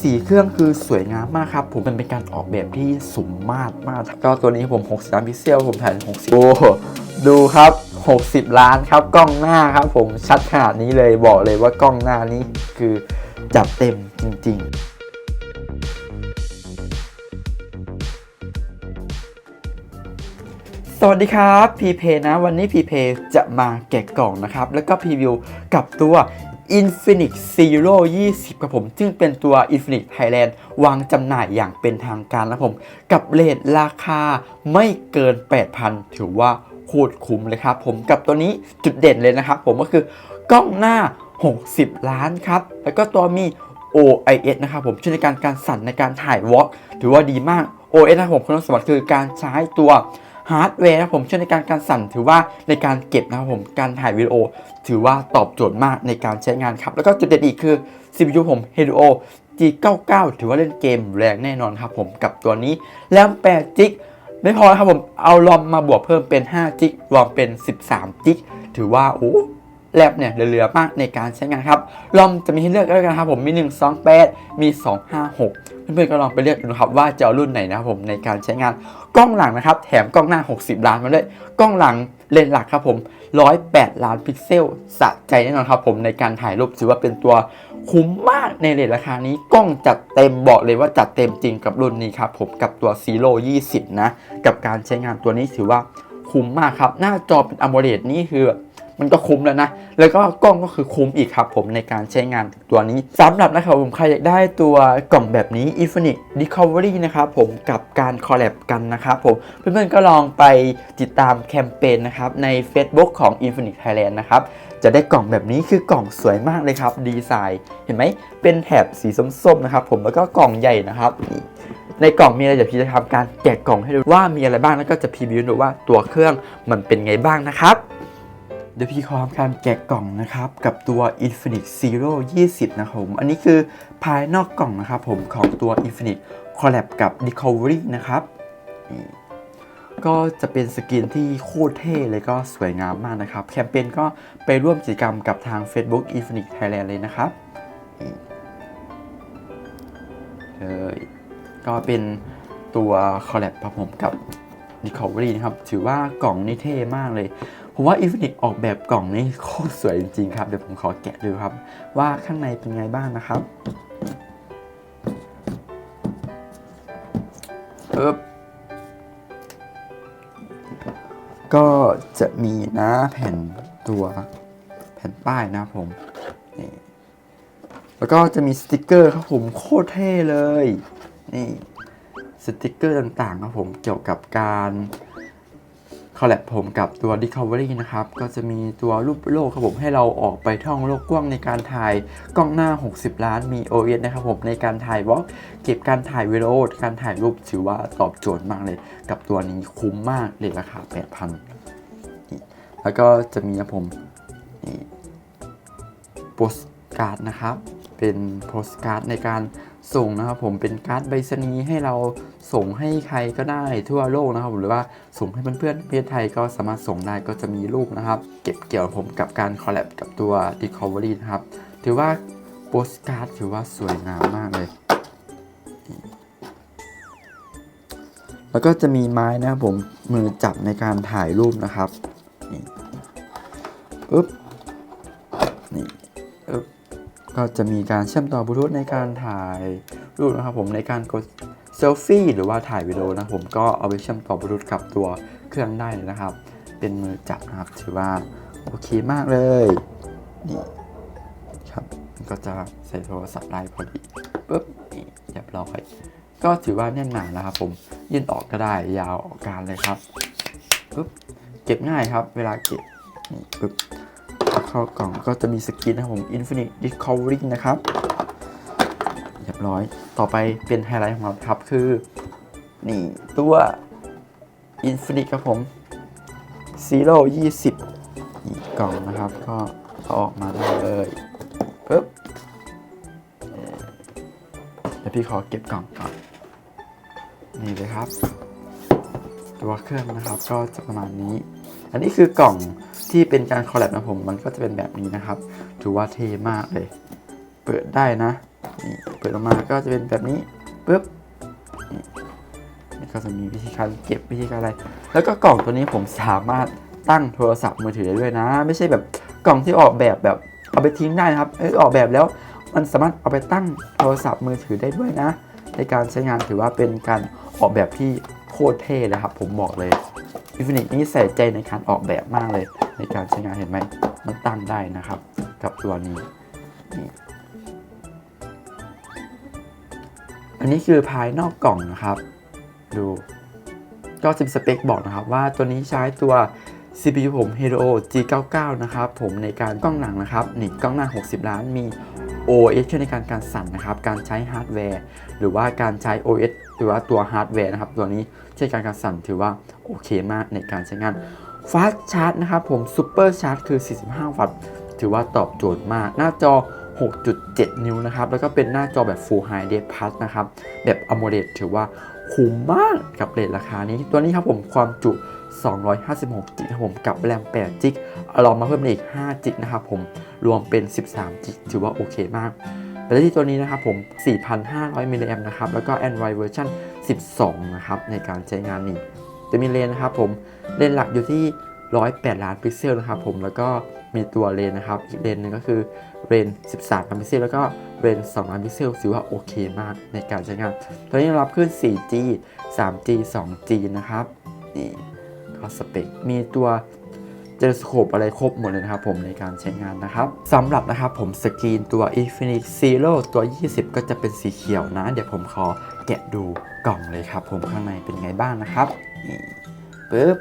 สีเครื่องคือสวยงามมากครับ ผมมันเป็นการออกแบบที่สมมาตรมาก ก็ตัวนี้ผม63พิกเซลผมถ่าย60โอ้ดูครับ 60 ล้านครับกล้องหน้าครับ ผมชัดขนาดนี้เลยบอกเลยว่ากล้องหน้านี้คือจัดเต็มจริง ๆสวัสดีครับพีเพนะวันนี้พีเพจะมาแกะกล่องนะครับ แล้วก็พรีวิวกับตัว Infinix Zero 20ครับผม ซึ่งเป็นตัว Infinix Thailand วางจำหน่ายอย่างเป็นทางการนะผม กับเลทราคาไม่เกิน 8,000 ถือว่าโคตรคุ้มเลยครับผมกับตัวนี้จุดเด่นเลยนะครับผมก็คือกล้องหน้า 60 ล้านครับ แล้วก็ตัวมี OIS นะครับผมช่วยในการการสั่นในการถ่ายวอล์กถือว่าดีมาก OIS นะครับผมคุณสมบัติคือการใช้ตัว ฮาร์ดแวร์นะผมช่วยในการการสั่นถือว่าในการเก็บนะครับผมการถ่ายวิดีโอ ถือว่าตอบโจทย์มากในการใช้งานครับ แล้วก็จุดเด่นอีกคือ CPU ผม Helio G99 ถือว่าเล่นเกมแรงแน่นอนครับผมกับตัวนี้แรม8จิกไม่พอครับผมเอาลอมมาบวกเพิ่มเป็น5จิกรวมเป็น 13จิกถือว่าโอ้ แลบเนี่ยเหลือๆมากในการใช้งานครับรอมจะมีให้เลือกแล้วยกันครับผมมี 128 มี 256 เพื่อนๆก็ลองไปเลือกดูครับว่าจะเอารุ่นไหนนะครับผมในการใช้งานกล้องหลังนะครับ แถมกล้องหน้า 60 ล้านมาด้วยกล้องหลังเลนส์หลักครับผม 108 ล้านพิกเซลสะใจแน่นอนครับผมในการถ่ายรูปถือว่าเป็นตัวคุ้มมากในเลทราคานี้กล้องจัดเต็มบอกเลยว่าจัดเต็มจริงกับรุ่นนี้ครับผมกับตัว Zero 20 นะ กับการใช้งานตัวนี้ถือว่าคุ้มมากครับ หน้าจอเป็น AMOLED นี่คือ มันก็คุ้มแล้วนะ แล้วก็กล้องก็คือคุ้มอีกครับผมในการใช้งานตัวนี้สำหรับนะครับผมใครอยากได้ตัวกล่องแบบนี้ Infinix Recovery นะครับผมกับการคอลแลบกันนะครับผมเพื่อนๆก็ลองไปติดตามแคมเปญนะครับใน Facebook ของ Infinix Thailand นะครับจะได้กล่องแบบนี้คือกล่องสวยมากเลยครับดีไซน์เห็นไหมเป็นแถบสีส้มๆนะครับผมแล้วก็กล่องใหญ่นะครับในกล่องมีอะไรเดี๋ยวพี่จะทำการแกะกล่องให้ดูว่ามีอะไรบ้างแล้วก็จะพรีวิวดูว่าตัวเครื่องมันเป็นไงบ้างนะครับ ดี๋ยวพี่ขอทำการแกะกล่องนะครับ กับตัว Infinix Zero 20 นะครับผมอันนี้คือภายนอกกล่องนะครับผมของตัว Infinix Collab กับ Recovery นะครับก็จะเป็นสกินที่โคตรเท่เลยก็สวยงามมากนะครับ แคมเปญก็ไปร่วมกิจกรรมกับทาง Facebook Infinix Thailand เลยนะครับเลยก็เป็นตัว Collab ครับผมกับ Recovery นะครับ ถือว่ากล่องนี่เท่มากเลยผมว่า Infinix ออกแบบกล่องนี่โคตรสวยจริงๆครับ เดี๋ยวผมขอแกะดูครับ ว่าข้างในเป็นไงบ้างนะครับเอบก็จะมีนะแผ่นตัวแผ่นป้ายนะผมนี่แล้วก็จะมีสติกเกอร์ครับผมโคตรเท่เลย นี่สติกเกอร์ต่างๆครับผมเกี่ยวกับการ คอลแลบผมกับตัว Discovery นะครับ ก็จะมีตัวรูปโลกครับผมให้เราออกไปท่องโลกกว้างในการถ่ายกล้องหน้า 60 ล้านมี OS นะครับผมในการถ่ายวอล์กเก็บการถ่ายวิดีโอการถ่ายรูปถือว่าตอบโจทย์มากเลย กับตัวนี้คุ้มมากเลยราคา 8,000นี่แล้วก็จะมีนะผมนี่โปสการ์ดนะครับ เป็นโปสการ์ดในการ ส่งนะครับผมเป็นการ์ดใบสนีให้เราส่งให้ใครก็ได้ทั่วโลกนะครับหรือว่าส่งให้เพื่อนๆประเทศไทยก็สามารถส่งได้ก็จะมีรูปนะครับ เก็บเกี่ยวผมกับการคอลแลบกับตัว Discovery นะครับ ถือว่าโปสการ์ดถือว่าสวยงามมากเลย แล้วก็จะมีไม้นะครับผมมือจับในการถ่ายรูปนะครับนี่ปึ๊บนี่ปึ๊บ ก็จะมีการเชื่อมต่อบลูทูธในการถ่ายรูปนะครับผมในการกดเซลฟี่หรือว่าถ่ายวิดีโอนะผมก็เอาไปเชื่อมต่อบลูทูธกับตัวเครื่องได้เลยนะครับ เป็นมือจับนะครับถือว่าโอเคมากเลยนี่ครับก็จะใส่โทรศัพท์ได้พอดีปุ๊บนี่เรียบร้อยก็ถือว่าแน่นหนาแล้วครับผมยื่นออกก็ได้ยาวออกกลารเลยครับปุ๊บเก็บง่ายครับ เวลาเก็บนี่ปุ๊บ เข้ากล่องก็จะมีสกินนะครับผม Infinite Discovery นะครับ เรียบร้อย ต่อไปเป็นไฮไลท์ของเราครับคือ นี่ตัว Infinite ครับผม Zero 20นี่กล่องนะครับ ก็อออกมาได้เลยปึ๊บเดี๋ยวพี่ขอเก็บกล่องก่อนนี่เลยครับ ตัวเครื่องนะครับก็จะประมาณนี้ อันนี้คือกล่องที่เป็นการคอลแลบนะผม มันก็จะเป็นแบบนี้นะครับ ถือว่าเท่มากเลย เปิดได้นะนี่เปิดออกมาก็จะเป็นแบบนี้ปุ๊บนี่ก็จะมีวิธีการเก็บวิธีการอะไร แล้วก็กล่องตัวนี้ผมสามารถตั้งโทรศัพท์มือถือได้ด้วยนะ ไม่ใช่แบบกล่องที่ออกแบบแบบเอาไปทิ้งได้นะครับเอยออกแบบแล้วมันสามารถเอาไปตั้งโทรศัพท์มือถือได้ด้วยนะ ในการใช้งานถือว่าเป็นการออกแบบที่โคตรเท่เลยครับ ผมบอกเลย Infinix นี่ใส่ใจในการออกแบบมากเลย ในการใช้งานเห็นไหมมันตั้งได้นะครับ กับตัวนี้นี่อันนี้คือภายนอกกล่องนะครับ ดูก็จะมีสเปคบอกนะครับ ว่าตัวนี้ใช้ตัว CPU ผม Helio G99 นะครับ ผมในการกล้องหลังนะครับนี่กล้องหน้า 60 ล้านมี OS ช่วยในการการสั่นนะครับ การใช้ฮาร์ดแวร์ หรือว่าการใช้ OS หรือว่าตัวฮาร์ดแวร์นะครับตัวนี้ช่วยการการสั่นถือว่าโอเคมากในการใช้งาน Fast Charge นะครับผม Super Charge คือ 45 วัตต์ ถือว่าตอบโจทย์มาก หน้าจอ 6.7 นิ้วนะครับ แล้วก็เป็นหน้าจอแบบ Full High Def Plus นะครับ แบบ AMOLED ถือว่าคุ้มมากกับเรทราคานี้ ตัวนี้ครับผมความจุ 256จิกครับผมกับแรม8จิกเอาลองมาเพิ่มอีก5จิกนะครับผมรวมเป็น 13จิกถือว่าโอเคมาก แบตเตอรี่ตัวนี้นะครับผม 4,500มิลลิแอมนะครับ แล้วก็ Android เวอร์ชัน12 นะครับ ในการใช้งานนี้จะมีเลนนะครับผม เลนหลักอยู่ที่ 108 ล้านพิกเซลนะครับผม แล้วก็มีตัวเลนนะครับ อีกเลนหนึ่งก็คือเลนส์13 ล้านพิกเซล แล้วก็เลนส์2ล้านพิกเซลถือว่าโอเคมากในการใช้งาน ตัวนี้รับขึ้น 4G 3G 2G นะครับ นี่ก็สเปค มีตัว เจลสโคปอะไรครบหมดเลยนะครับผมในการใช้งานนะครับสำหรับนะครับผมสกรีนตัว Infinix Zero ตัว 20 ก็จะเป็นสีเขียวนะ เดี๋ยวผมขอแกะดูกล่องเลยครับ ผมข้างในเป็นไงบ้างนะครับนี่ปึ๊บ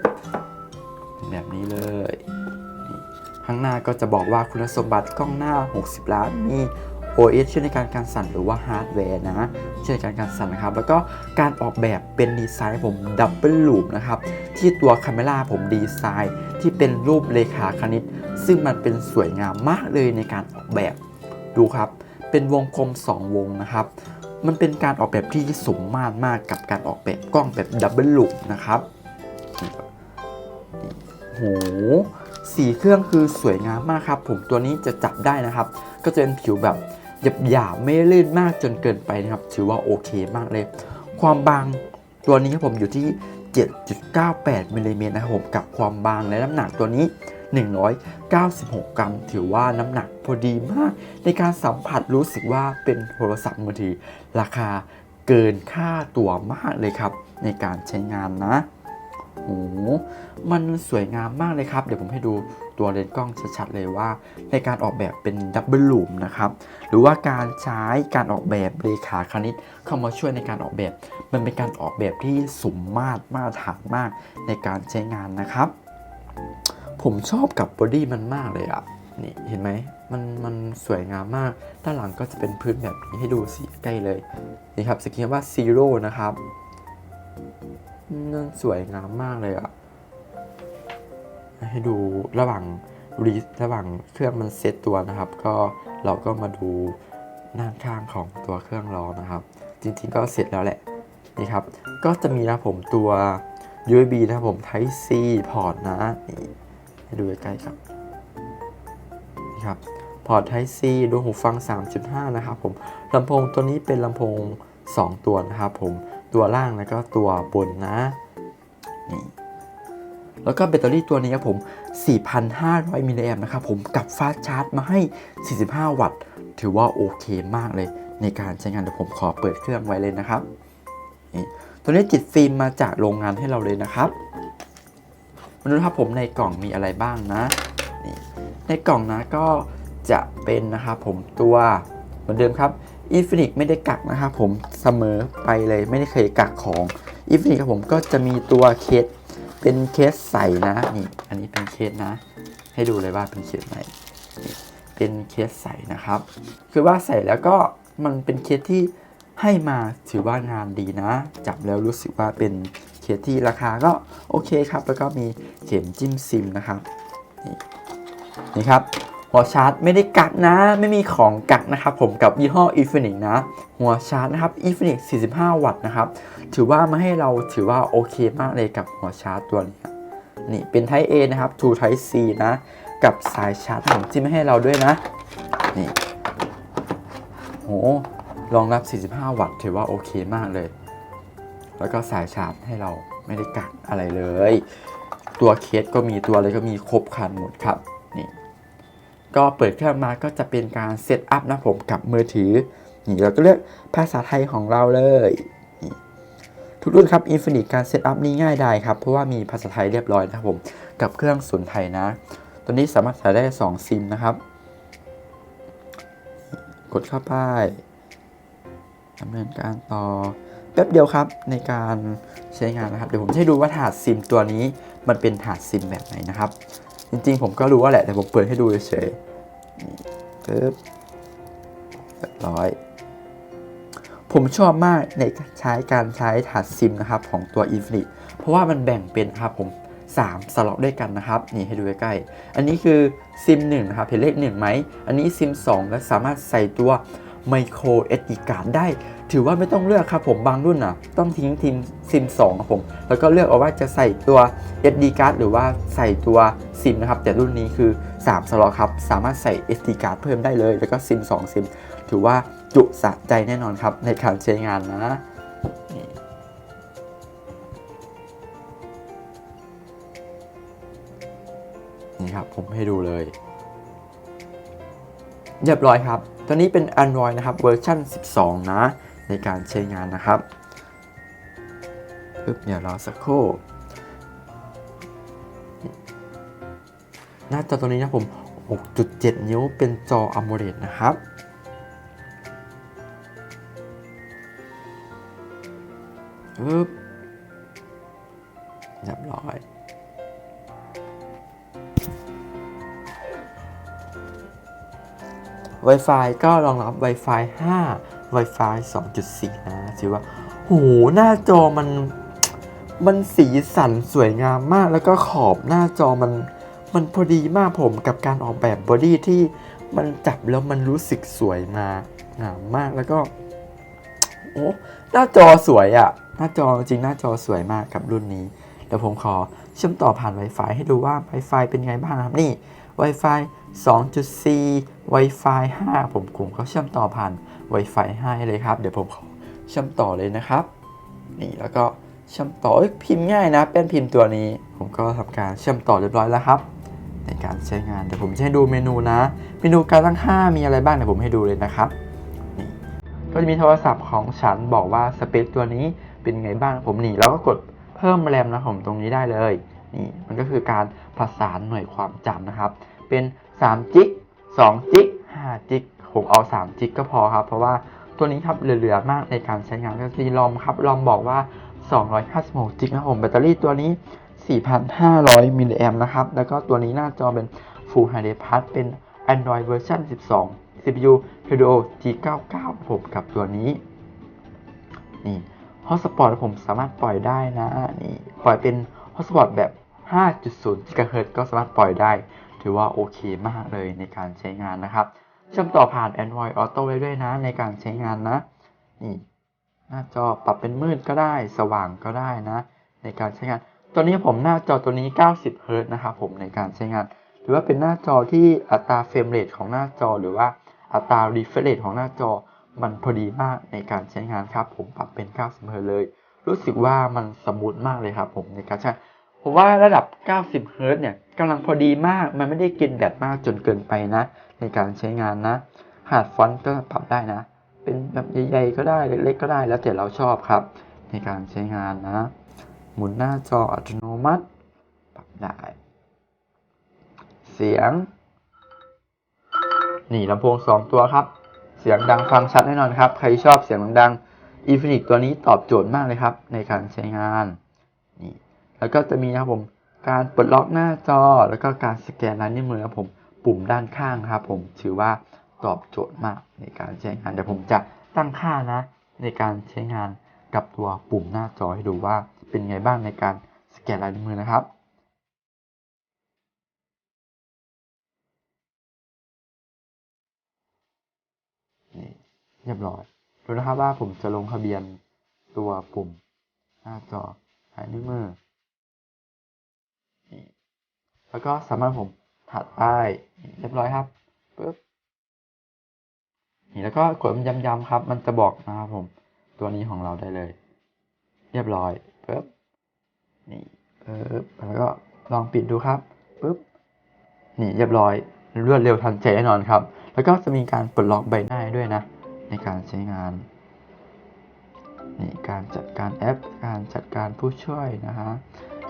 แบบนี้เลย ข้างหน้าก็จะบอกว่าคุณสมบัติกล้องหน้า 60 ล้านมี OS ช่วยในการการสั่นหรือว่าฮาร์ดแวร์นะช่วยในการการสั่นนะครับ แล้วก็การออกแบบเป็นดีไซน์ผมดับเบิลลูปนะครับที่ตัวคาเมล่าผมดีไซน์ที่เป็นรูปเลขาคณิต ซึ่งมันเป็นสวยงามมากเลยในการออกแบบดูครับ เป็นวงกลม 2 วงนะครับ มันเป็นการออกแบบที่สมมาตรมากกับการออกแบบกล้องแบบดับเบิลลูปนะครับนี่ครับโหสีเครื่องคือสวยงามมากครับ ผมตัวนี้จะจับได้นะครับ ก็จะเป็นผิวแบบ หยาบไม่ลื่นมากจนเกินไปนะครับ ถือว่าโอเคมากเลย ความบางตัวนี้ครับผมอยู่ที่ 7.98มิลลิเมตรนะครับผมกับความบางและน้ำหนักตัวนี้ 196 กรัม ถือว่าน้ำหนักพอดีมาก ในการสัมผัสรู้สึกว่าเป็นโทรศัพท์มือถือ ราคาเกินค่าตัวมากเลยครับ ในการใช้งานนะ โอ้โหมันสวยงามมากเลยครับ เดี๋ยวผมให้ดูตัวเลนส์กล้องชัดๆเลยว่า ในการออกแบบเป็นดับเบิลลูมนะครับ หรือว่าการใช้การออกแบบเลขาคณิต เข้ามาช่วยในการออกแบบ มันเป็นการออกแบบที่สมมาตรมาตรฐานมากในการใช้งานนะครับ ผมชอบกับบอดี้มันมากเลยอะนี่เห็นไหมมันมันสวยงามมาก ด้านหลังก็จะเป็นพื้นแบบนี้ให้ดูสิใกล้เลย นี่ครับสกรีนว่า Zero นะครับ นั่นสวยงามมากเลยอะให้ดูระหว่างรีระหว่างเครื่องมันเซตตัวนะครับ ก็เราก็มาดูด้าข้างของตัวเครื่องรอนะครับ จริงๆก็เสร็จแล้วแหละนี่ครับ ก็จะมีนะผมตัว USB นะครับผม Type C พอร์ตนะนี่ให้ดูใกล้ๆครับนี่ครับพอร์ต Type C ดวงหูฟัง 3.5 นะครับผมลำโพงตัวนี้เป็นลำโพง 2 ตัวนะครับผม ตัวล่างแล้วก็ตัวบนนะนี่แล้วก็แบตเตอรี่ตัวนี้ครับผม 4,500 มิลลิแอมนะครับผมกับฟาสชาร์จมาให้ 45 วัตต์ ถือว่าโอเคมากเลย ในการใช้งานเดี๋ยวผมขอเปิดเครื่องไว้เลยนะครับนี่ตัวนี้ติดฟิล์มมาจากโรงงานให้เราเลยนะครับมาดูครับผมในกล่องมีอะไรบ้างนะนี่ในกล่องนะก็จะเป็นนะครับผมตัวเหมือนเดิมครับ Infinix ไม่ได้กักนะครับผมเสมอไปเลยไม่ได้เคยกักของ Infinix ครับผมก็จะมีตัวเคสเป็นเคสใสนะนี่อันนี้เป็นเคสนะ ให้ดูเลยว่าเป็นเคสไหนเป็นเคสใสนะครับ คือว่าใส่แล้วก็มันเป็นเคสที่ให้มาถือว่างานดีนะ จับแล้วรู้สึกว่าเป็นเคสที่ราคาก็โอเคครับ แล้วก็มีเข็มจิ้มซิมนะครับนี่นี่ครับ หัวชาร์จไม่ได้กักนะ ไม่มีของกักนะครับผมกับยี่ห้อ Infinix นะ หัวชาร์จนะครับ Infinix 45 วัตต์นะครับ ถือว่ามาให้เราถือว่าโอเคมากเลยกับหัวชาร์จตัวนี้นี่เป็น Type A นะครับ to Type C นะ กับสายชาร์จผมที่ไม่ให้เราด้วยนะ นี่โหรองรับ 45 วัตต์ ถือว่าโอเคมากเลย แล้วก็สายชาร์จให้เราไม่ได้กัดอะไรเลย ตัวเคสก็มีตัวอะไรก็มีครบครันหมดครับ ก็เปิดเครื่องมาก็จะเป็นการเซตอัพนะผมกับมือถือนี่เราก็เลือกภาษาไทยของเราเลย ทุกรุ่นครับ Infinix การเซตอัพนี้ง่ายได้ครับ เพราะว่ามีภาษาไทยเรียบร้อยนะครับผม กับเครื่องศูนย์ไทยนะ ตัวนี้สามารถใส่ได้ 2 ซิมนะครับ กดเข้าไปดำเนินการต่อแป๊บเดียวครับในการใช้งานนะครับ เดี๋ยวผมจะให้ดูว่าถาดซิมตัวนี้มันเป็นถาดซิมแบบไหนนะครับ จริงๆ ผมก็รู้ว่าแหละแต่ผมเปิดให้ดูเฉยๆปึ๊บเรียบร้อย ผมชอบมากในใช้การใช้ถาดซิมนะครับของตัว Infinix เพราะว่ามันแบ่งเป็นครับผม3สล็อตด้วยกันนะครับ นี่ให้ดูใกล้ๆอันนี้คือซิม1นะครับเห็นเลข1ไหม อันนี้ซิม2และสามารถใส่ตัว micro SD card ได้ ถือว่าไม่ต้องเลือกครับผมบางรุ่นอะ ต้องทิ้งทีมซิม2ครับผม แล้วก็เลือกเอาว่าจะใส่ตัว SD card หรือว่าใส่ตัวซิมนะครับ แต่รุ่นนี้คือ 3 สล็อตครับ สามารถใส่ SD card เพิ่มได้เลย แล้วก็ซิม2ซิม ถือว่าจุสะใจแน่นอนครับ ในการใช้งานนะนี่ครับผมให้ดูเลย เรียบร้อยครับ ตัวนี้เป็น Android นะครับเวอร์ชัน12 นะ ในการใช้งานนะครับปึ๊บเดี๋ยวรอสักครู่หน้าจอตัวนี้นะผม 6.7 นิ้วเป็นจอ AMOLED นะครับปึ๊บเรียบร้อย Wi-Fi ก็รองรับ Wi-Fi 5 Wi-Fi 2.4 นะถือว่าโหหน้าจอมันมันสีสันสวยงามมาก แล้วก็ขอบหน้าจอมันมันพอดีมากผมกับการออกแบบบอดี้ที่มันจับแล้วมันรู้สึกสวยมางามมากแล้วก็โอ้หน้าจอสวยอะ่ะ หน้าจอจริงหน้าจอสวยมากกับรุ่นนี้เดี๋ยวผมขอเชื่อมต่อผ่าน Wi-Fi ให้ดูว่า Wi-Fi เป็นไงบ้างครับนี่ Wi-Fi 2.4 Wi-Fi 5 ผมกลุ่มเขาเชื่อมต่อผ่าน Wi-Fi 5ให้เลยครับ เดี๋ยวผมขอเชื่อมต่อเลยนะครับ นี่แล้วก็เชื่อมต่ออพิมพ์ง่ายนะเป็นพิมพ์ตัวนี้ ผมก็ทำการเชื่อมต่อเรียบร้อยแล้วครับ ในการใช้งานเดี๋ยวผมจะให้ดูเมนูนะ เมนูการตั้งค่ามีอะไรบ้างเดี๋ยวผมให้ดูเลยนะครับก็จะมีโทรศัพท์ของฉันบอกว่าสเปคตัวนี้เป็นไงบ้างผมนี่แล้วก็กดเพิ่มแรมนะผมตรงนี้ได้เลย นี่มันก็คือการผสานหน่วยความจำนะครับ เป็น3จิก2จิก5จิกผมเอา3จิกก็พอครับ เพราะว่าตัวนี้ครับเหลือๆมากในการใช้งานก็มีลอมครับลอมบอกว่า 256จิกนะผมแบตเตอรี่ตัวนี้ 4,500 มิลลิแอมนะครับ แล้วก็ตัวนี้หน้าจอเป็น Full HD Plus เป็น Android เวอร์ชัน12 CPU Helio G99 ผมกับตัวนี้ นี่ Hotspot ผมสามารถปล่อยได้นะ นี่ ปล่อยเป็น Hotspot แบบ 5.0 GHz ก็สามารถปล่อยได้ ถือว่าโอเคมากเลยในการใช้งานนะครับเชื่อมต่อผ่าน Android Auto ได้ด้วยนะในการใช้งานนะนี่หน้าจอปรับเป็นมืดก็ได้ สว่างก็ได้นะ ในการใช้งาน ตัวนี้ผมหน้าจอตัวนี้ 90 Hz นะครับผมในการใช้งาน หรือว่าเป็นหน้าจอที่อัตราเฟรมเรทของหน้าจอหรือว่าอัตรา refresh rate ของหน้าจอมันพอดีมากในการใช้งานครับ ผมปรับเป็น 90 Hz เลย รู้สึกว่ามันสมูทมากเลยครับผมในการใช้ ผมว่าระดับ 90 เฮิรตเนี่ยกำลังพอดีมาก มันไม่ได้กินแบตมากจนเกินไปนะ ในการใช้งานนะ หาดฟอนต์ก็ปรับได้นะ เป็นแบบใหญ่ๆก็ได้เล็กๆก็ได้แล้วแต่เราชอบครับ ในการใช้งานนะ หมุนหน้าจออัตโนมัติ ปรับได้ เสียง นี่ลำโพง 2 ตัวครับ เสียงดังฟังชัดแน่นอนครับ ใครชอบเสียงดังๆ Infinix ตัวนี้ตอบโจทย์มากเลยครับ ในการใช้งาน นี่ แล้วก็จะมีนะครับผมการปลดล็อกหน้าจอ แล้วก็การสแกนลายนิ้วมือครับผมปุ่มด้านข้างครับผมถือว่าตอบโจทย์มากในการใช้งานเดี๋ยวผมจะตั้งค่านะ ในการใช้งานกับตัวปุ่มหน้าจอให้ดูว่าเป็นไงบ้างในการสแกนลายนิ้วมือนะครับนี่เรียบร้อยดูนะครับว่าผมจะลงทะเบียนตัวปุ่มหน้าจอลายนิ้วมือ แล้วก็สามารถผมถัดไปเรียบร้อยครับปึ๊บนี่แล้วก็กดย้ำๆครับ มันจะบอกนะครับผม ตัวนี้ของเราได้เลย เรียบร้อยปึ๊บนี่ปึ๊บแล้วก็ลองปิดดูครับปึ๊บนี่เรียบร้อยรวดเร็วทันใจแน่นอนครับ แล้วก็จะมีการปลดล็อกใบหน้าด้วยนะ ในการใช้งานนี่การจัดการแอป การจัดการผู้ช่วยนะฮะ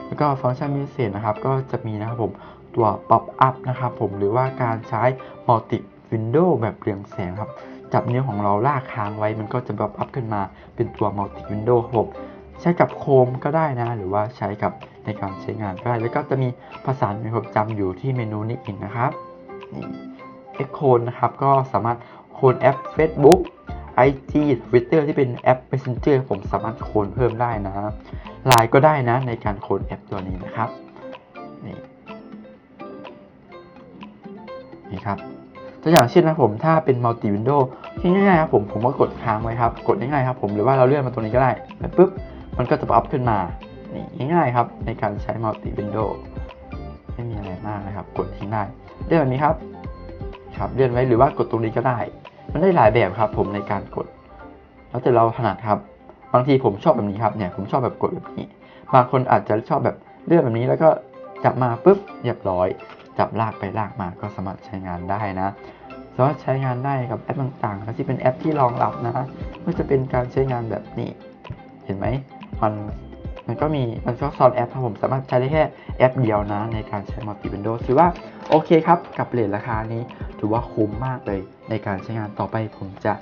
แล้วก็ฟังก์ชันพิเศษนะครับ ก็จะมีนะครับผมตัว pop up นะครับผมหรือว่าการใช้ multi window แบบเรืองแสงครับ จับนิ้วของเราลากค้างไว้มันก็จะ pop up ขึ้นมาเป็นตัว multi window ครับผมใช้กับโคมก็ได้นะ หรือว่าใช้กับในการใช้งานก็ได้ แล้วก็จะมีภาษาในความจำอยู่ที่เมนูนี้อีกนะครับนี่ X Code นะครับ ก็สามารถโคลนแอป Facebook IG Twitter ที่เป็นแอป Messenger ผมสามารถโคลนเพิ่มได้นะ ไลน์ก็ได้นะในการโคลนแอปตัวนี้นะครับนี่นี่ครับตัวอย่างเช่นนะผมถ้าเป็น multi window ที่ง่ายๆครับผมผมก็กดค้างไว้ครับ กดง่ายๆครับผมหรือว่าเราเลื่อนมาตรงนี้ก็ได้แล้วปุ๊บมันก็จะอัพขึ้นมานี่ง่ายๆครับ ในการใช้ multi window ไม่มีอะไรมากนะครับ กดทิ้งได้เลื่อนแบบนี้ครับครับเลื่อนไว้หรือว่ากดตรงนี้ก็ได้ มันได้หลายแบบครับ ผมในการกด แล้วแต่เราถนัดครับ บางทีผมชอบแบบนี้ครับเนี่ยผมชอบแบบกดแบบนี้ บางคนอาจจะชอบแบบเลื่อนแบบนี้แล้วก็จับมาปุ๊บเรียบร้อย จับลากไปลากมาก็สามารถใช้งานได้นะ สามารถใช้งานได้กับแอปต่างๆที่เป็นแอปที่รองรับนะก็จะเป็นการใช้งานแบบนี้ เห็นไหมมันมันก็มีมันก็ซ้อนแอปครับผมสามารถใช้ได้แค่แอปเดียวนะ ในการใช้ multi window ถือว่าโอเคครับ กับเลทราคานี้ถือว่าคุ้มมากเลยในการใช้งานต่อไปผมจะ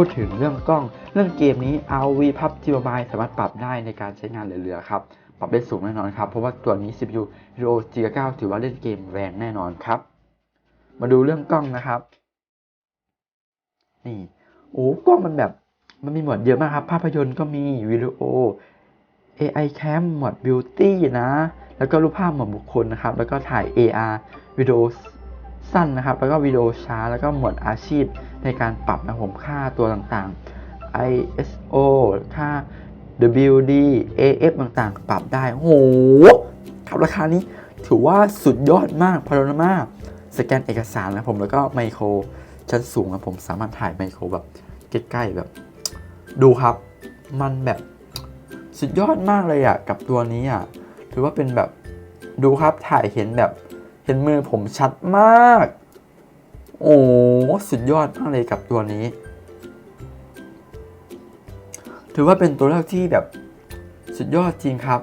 พูดถึงเรื่องกล้อง เรื่องเกมนี้ RV PUBG Mobile สามารถปรับได้ในการใช้งานเหลือๆครับ ปรับได้สูงแน่นอนครับ เพราะว่าตัวนี้ CPU Hero G9 ถือว่าเล่นเกมแรงแน่นอนครับ มาดูเรื่องกล้องนะครับ นี่ โอ้กล้องมันแบบ มันมีหมวดเยอะมากครับ ภาพยนตร์ก็มี วิดีโอ AI Cam หมวด Beauty นะ แล้วก็รูปภาพหมวดบุคคลนะครับ แล้วก็ถ่าย AR วิดีโอ สั้นนะครับ แล้วก็วิดีโอช้า แล้วก็หมวดอาชีพในการปรับนะผมค่าตัวต่างๆ ISO ค่า WD AF ต่างๆ ปรับได้โหครับราคานี้ถือว่าสุดยอดมากพาโนรามาสแกนเอกสารนะผมแล้วก็ไมโครชั้นสูงนะผมสามารถถ่ายไมโครแบบใกล้ๆแบบ ดูครับ มันแบบสุดยอดมากเลยอะ่ะกับตัวนี้อะ่ะถือว่าเป็นแบบดูครับถ่ายเห็นแบบ เห็นมือผมชัดมาก โอ้สุดยอดมากเลยกับตัวนี้ ถือว่าเป็นตัวเลือกที่แบบสุดยอดจริงครับ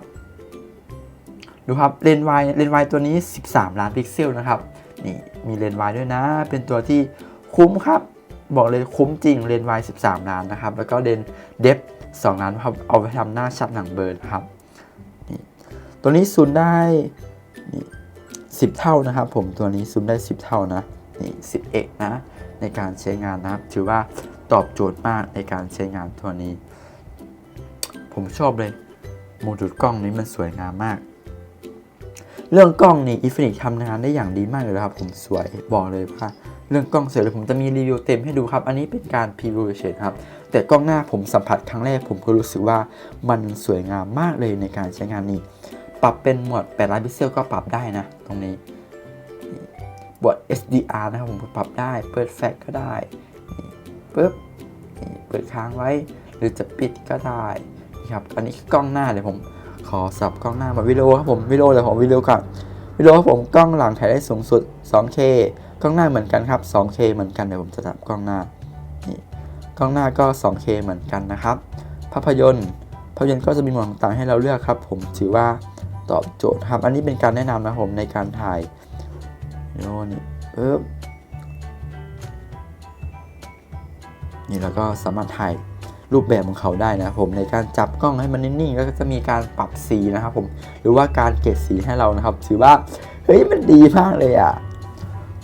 ดูครับเลนส์วายเลนส์วายตัวนี้ 13 ล้านพิกเซลนะครับ นี่มีเลนส์วายด้วยนะ เป็นตัวที่คุ้มครับ บอกเลยคุ้มจริงเลนส์วาย13 ล้านนะครับ แล้วก็เลนเดฟ2ล้านครับเอาไปทำหน้าชัดหนังเบิร์นครับนี่ตัวนี้ซูมได้ 10 เท่านะครับ ผมตัวนี้ซูมได้ 10 เท่านะนี่ 10เอกนะ ในการใช้งานนะครับ ถือว่าตอบโจทย์มากในการใช้งานตัวนี้ ผมชอบเลยโมดูลกล้องนี้มันสวยงามมาก เรื่องกล้องนี่อินฟินิ e ทำงานได้อย่างดีมากเลยครับ ผมสวยบอกเลยว่าเรื่องกล้องสวยเลยผมจะมีรีวิวเต็มให้ดูครับ อันนี้เป็นการพรีวิวเฉยครับ แต่กล้องหน้าผมสัมผัสครั้งแรกผมก็รู้สึกว่ามันสวยงามมากเลยในการใช้งานนี้ ปรับเป็นโหมด8ล้านพิกเซลก็ปรับได้นะ ตรงนี้บวด SDR นะครับผมปรับได้ เปิดแฟลชก็ได้ปึ๊บนี่เปิดค้างไว้ หรือจะปิดก็ได้ครับอันนี้คือกล้องหน้าเดี๋ยวผมขอสับกล้องหน้ามาวิดีโอครับผมวิดีโอเดี๋ยวผมวิดีโอก่อนวิดีโอครับผมกล้องหลังถ่ายได้สูงสุด 2K กล้องหน้าเหมือนกันครับ 2K เหมือนกันเดี๋ยวผมจะสับกล้องหน้านี่กล้องหน้าก็ 2K เหมือนกันนะครับ ภาพยนตร์ภาพยนตร์ก็จะมีโหมดต่างๆให้เราเลือกครับ ผมถือว่า ตอบโจทย์ครับ อันนี้เป็นการแนะนำนะผมในการถ่ายโอนี่ปึ๊บนี่แล้วก็สามารถถ่ายรูปแบบของเขาได้นะผมในการจับกล้องให้มันนิ่งๆแล้วก็จะมีการปรับสีนะครับผมหรือว่าการเกลี่ยสีให้เรานะครับ ถือว่าเฮ้ยมันดีมากเลยอะ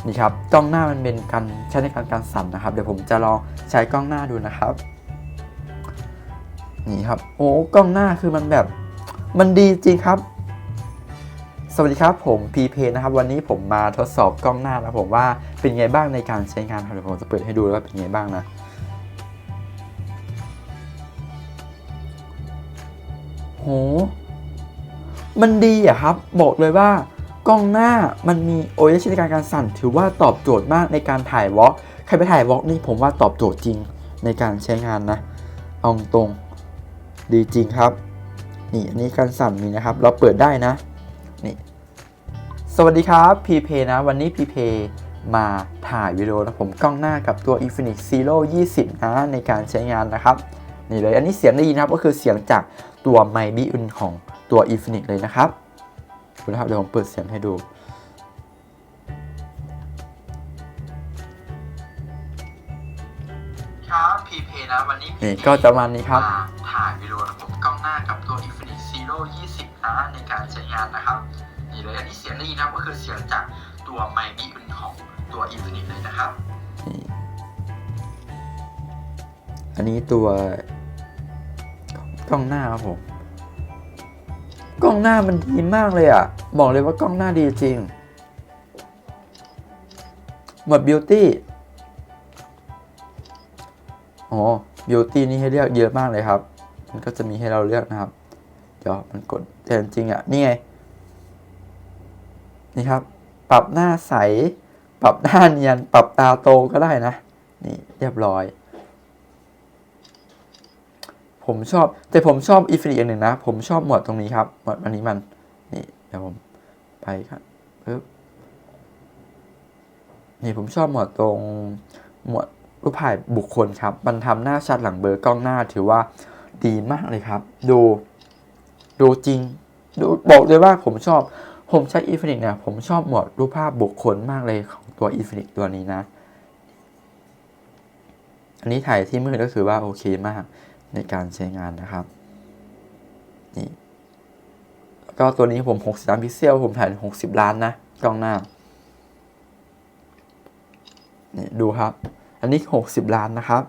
นี่ครับกล้องหน้ามันเป็นการใช้ในการการสั่นนะครับ เดี๋ยวผมจะลองใช้กล้องหน้าดูนะครับ นี่ครับ โอ้กล้องหน้าคือมันแบบ มันดีจริงครับ สวัสดีครับผมพีเพนะครับวันนี้ผมมาทดสอบกล้องหน้านะผมว่าเป็นไงบ้างในการใช้งานครับเดี๋ยวผมจะเปิดให้ดูว่าเป็นไงบ้างนะโหมันดีอะครับ บอกเลยว่ากล้องหน้ามันมี OS ในการการสั่น ถือว่าตอบโจทย์มากในการถ่ายวอล์กใครไปถ่ายวอล์กนี่ผมว่าตอบโจทย์จริงในการใช้งานนะเอาตรงดีจริงครับ นี่อันนี้การสั่นมีนะครับ เราเปิดได้นะ สวัสดีครับพีเพนะ วันนี้พีเพมาถ่ายวิดีโอนะผมกล้องหน้ากับตัว Infinix Zero 20 นะ ในการใช้งานนะครับ นี่เลยอันนี้เสียงได้ยินนะครับ ก็คือเสียงจากตัวไมค์บิอุนของตัว Infinix เลยนะครับดูนะครับเดี๋ยวผมเปิดเสียงให้ดูครับพีเพนะวันนี้นี่ก็จะประมาณนี้ครับมาถ่ายวิดีโอนะผมกล้องหน้ากับตัว Infinix Zero 20 นะ ในการใช้งานนะครับ นี่เลย อันนี้เสียงได้ยินนะครับก็คือเสียงจากตัวไมค์บีอุนของตัว Infinix เลยนะครับ อันนี้ตัวกล้องหน้าครับผม กล้องหน้ามันดีมากเลยอะ่ะ บอกเลยว่ากล้องหน้าดีจริง หมดบิวตี้อ๋อบิวตี้นี่ให้เลือกเยอะมากเลยครับ มันก็จะมีให้เราเลือกนะครับ เดี๋ยวมันกดแต่จริงอะ นี่ไง นี่ครับ ปรับหน้าใส ปรับหน้าเนียน ปรับตาโตก็ได้นะ นี่เรียบร้อย ผมชอบ แต่ผมชอบอีฟินิอย่างหนึ่งนะ ผมชอบหมวดตรงนี้ครับ หมวดอันนี้มัน นี่เดี๋ยวผมไปครับปึ๊บนี่ผมชอบหมวดตรงหมวดรูปถ่ายบุคคลครับ มันทำหน้าชัดหลังเบอร์กล้องหน้าถือว่าดีมากเลยครับ ดู ดูจริง ดูบอกเลยว่าผมชอบ ผมใช้ Infinix เนี่ยผมชอบหมวดรูปภาพบุคคลมากเลยของตัว Infinix ตัวนี้นะ อันนี้ถ่ายที่มืดก็คือว่าโอเคมากในการใช้งานนะครับ นี่ก็ตัวนี้ผม60ล้านพิกเซลผมถ่าย 60 ล้านนะกล้องหน้า นี่ดูครับ อันนี้ 60 ล้านนะครับ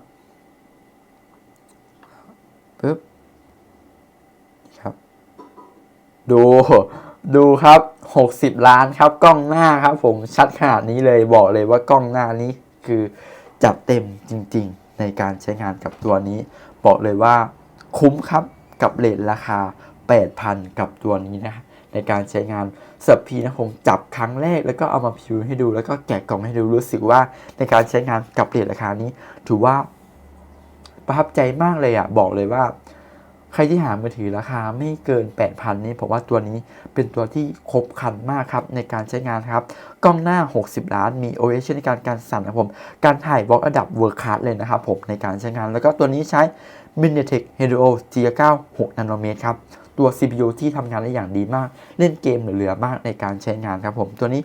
ปึ๊บครับ ดู ดูครับ 60 ล้านครับกล้องหน้าครับผมชัดขนาดนี้เลยบอกเลยว่ากล้องหน้านี้คือจัดเต็มจริงๆ ในการใช้งานกับตัวนี้ บอกเลยว่าคุ้มครับกับเลทราคา 8,000 กับตัวนี้นะในการใช้งานเสิร์ฟพีนะผมจับครั้งแรกแล้วก็เอามาพิวให้ดูแล้วก็แกะกล่องให้ดูรู้สึกว่าในการใช้งานกับเลทราคานี้ ถือว่าประทับใจมากเลยอะ่ะบอกเลยว่า ใครที่หามือถือราคาไม่เกิน 8,000 นี่ผมว่าตัวนี้เป็นตัวที่ครบครันมากครับ ในการใช้งานครับ กล้องหน้า 60 ล้านมี OS ในการการสั่นนะผม การถ่ายบล็อกระดับเวอร์คัสเลยนะครับผมในการใช้งาน แล้วก็ตัวนี้ใช้ MediaTek Helio G9 6 นาโนเมตรครับ ตัว CPU ที่ทำงานได้อย่างดีมาก เล่นเกมเหลือๆมากในการใช้งานครับผมตัวนี้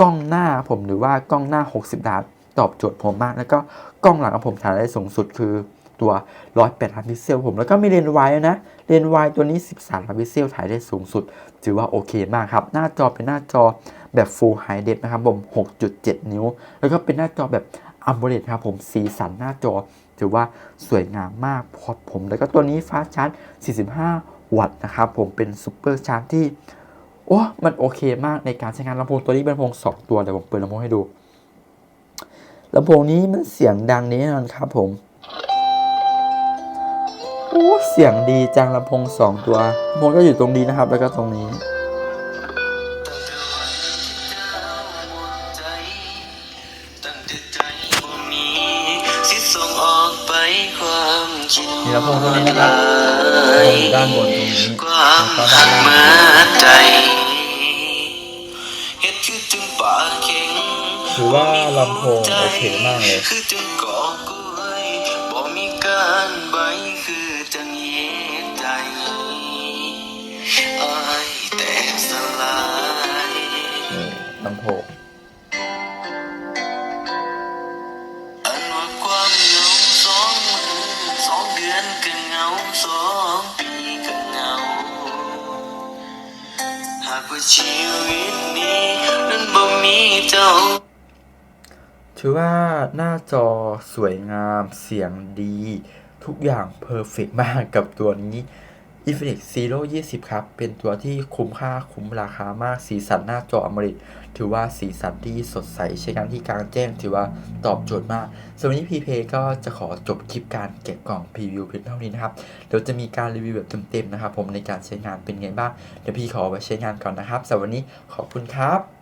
กล้องหน้าผมหรือว่ากล้องหน้า 60 ล้าน ตอบโจทย์ผมมาก แล้วก็กล้องหลังของผมถ่ายได้สูงสุดคือ ตัว 108 ล้านพิกเซลผม แล้วก็มีเลนส์วายนะ เลนส์วายตัวนี้ 13 ล้านพิกเซลถ่ายได้สูงสุด ถือว่าโอเคมากครับ หน้าจอเป็นหน้าจอแบบ Full High Def นะครับผม 6.7 นิ้ว แล้วก็เป็นหน้าจอแบบ AMOLED ครับผม สีสันหน้าจอ ถือว่าสวยงามมากพอผม แล้วก็ตัวนี้ฟ้าชาร์จ 45 วัตต์นะครับผม เป็นซูเปอร์ชาร์จที่ โอ้ มันโอเคมากในการใช้งานลำโพงตัวนี้เป็นลำโพง 2 ตัว เดี๋ยวผมเปิดลำโพงให้ดูลำโพงนี้มันเสียงดังแน่นอนครับผม อ้เสียงดีจังลำโพงสองตัวลำโพงก็อยู่ตรงนี้นะครับ แล้วก็ตรงนี้ตั้งแต่ใจบ่มีสิส่งออกไปความคิดมีลำโพงตัวนี้นะครับด้านบนตรงนี้ความแล้วก็ด้าหันกล่างมาใจเฮ็ดคือจึงปากเข็งถือว่าลำโพงโอเคมากเลยาถือว่าหน้าจอสวยงามเสียงดี ทุกอย่างเพอร์เฟกมากกับตัวนี้ Infinix Zero 20 ครับ เป็นตัวที่คุ้มค่าคุ้มราคามาก สีสันหน้าจออมริถือว่าสีสันที่สดใส ใช้งานที่กลางแจ้ง ถือว่าตอบโจทย์มากสำหรับวันนี้พีเพก็จะขอจบคลิปการแกะกล่องพรีวิวเพียงเท่านี้นะครับ เดี๋ยวจะมีการรีวิวแบบเต็มๆนะครับผมในการใช้งานเป็นไงบ้าง เดี๋ยวพี่ขอไปใช้งานก่อนนะครับสำหรับวันนี้ขอบคุณครับ